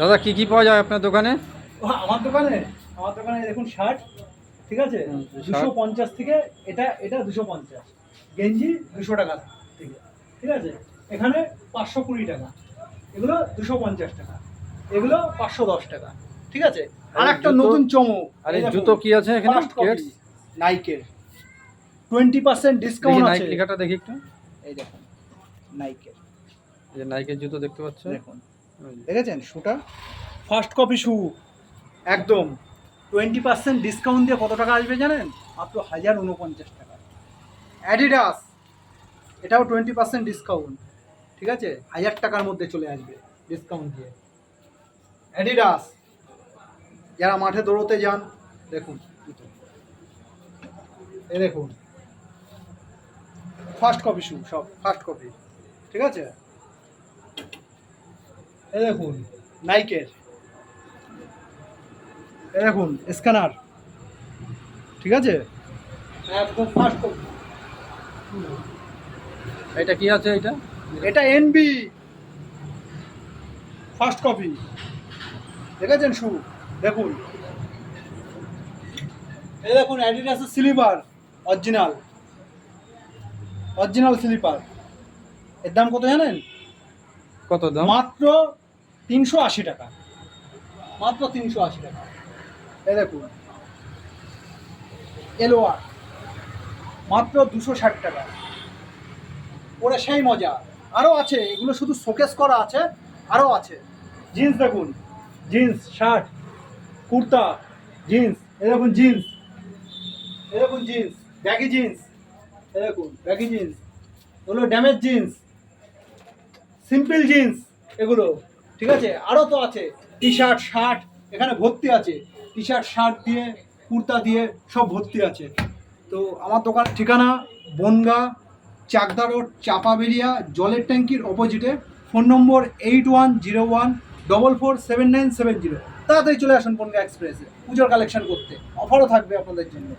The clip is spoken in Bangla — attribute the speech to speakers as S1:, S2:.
S1: দাদা কি কি পাওয়া যায় আপনার দোকানে?
S2: আমার দোকানে? আমার দোকানে দেখুন শার্ট ঠিক আছে? দুশো পঞ্চাশ থেকে এটা এটা দুশো পঞ্চাশ। গেঞ্জি দুশো টাকা থেকে ঠিক আছে? এখানে পাঁচশো কুড়ি টাকা এগুলো দুশো পঞ্চাশ টাকা এগুলো পাঁচশো দশ টাকা ঠিক আছে? আর একটা নতুন চমক
S1: আর জুতো কি আছে এখানে?
S2: নাইকের টোয়েন্টি পার্সেন্ট ডিসকাউন্ট আছে।
S1: লেখাটা দেখি একটু।
S2: এই দেখুন নাইকের
S1: এই যে নাইকের জুতো দেখতে পাচ্ছেন?
S2: দেখুন। দেখেছেন? শুটা? ফার্স্ট কপি শু একদম। টোয়েন্টি পার্সেন্ট ডিসকাউন্ট দিয়ে কত টাকা আসবে জানেন? মাত্র হাজার উনপঞ্চাশ টাকা। অ্যাডিডাস এটাও টোয়েন্টি পার্সেন্ট ডিসকাউন্ট ঠিক আছে? হাজার টাকার মধ্যে চলে আসবে ডিসকাউন্ট দিয়ে। অ্যাডিডাস যারা মাঠে দৌড়তে যান দেখুন। এই দেখুন। ফার্স্ট কপি শু সব ফার্স্ট কপি ঠিক আছে? এ দেখুন নাইকের এ দেখুন স্ক্যানার ঠিক আছে? একদম ফার্স্ট
S1: এটা কি আছে এটা?
S2: এটা এনবি ফার্স্ট কপি দেখেছেন শু দেখুন। এই দেখুন অ্যাডিডাসের স্লিপার অরিজিনাল অরিজিনাল স্লিপার এর দাম কত জানেন?
S1: কত দাম?
S2: মাত্র তিনশো আশি টাকা। মাত্র তিনশো আশি টাকা। এই দেখুন। এলোয়ার। মাত্র দুশো ষাট টাকা। ওরা সেই মজা। আরও আছে। এগুলো শুধু শোকেস করা আছে। আরও আছে। জিন্স দেখুন। Jeans, shirt, kurta, jeans. এ দেখুন জিন্স। এ দেখুন জিন্স। Baggy jeans. এ দেখুন, ব্যাগি জিন্স। ওগুলো ড্যামেজ জিন্স। সিম্পল জিন্স এগুলো। ঠিক আছে? আরও তো আছে। টি শার্ট শার্ট এখানে ভর্তি আছে। টি শার্ট শার্ট দিয়ে, কুর্তা দিয়ে সব ভর্তি আছে। তো আমার দোকান ঠিকানা বনগা, চাকদা রোড চাপাবেরিয়া জলের ট্যাঙ্কির অপোজিটে phone number eight one zero one double four seven nine seven zero তাড়াতাড়ি চলে আসুন বনগা এক্সপ্রেসে পুজোর কালেকশন করতে। অফারও থাকবে আপনাদের জন্য।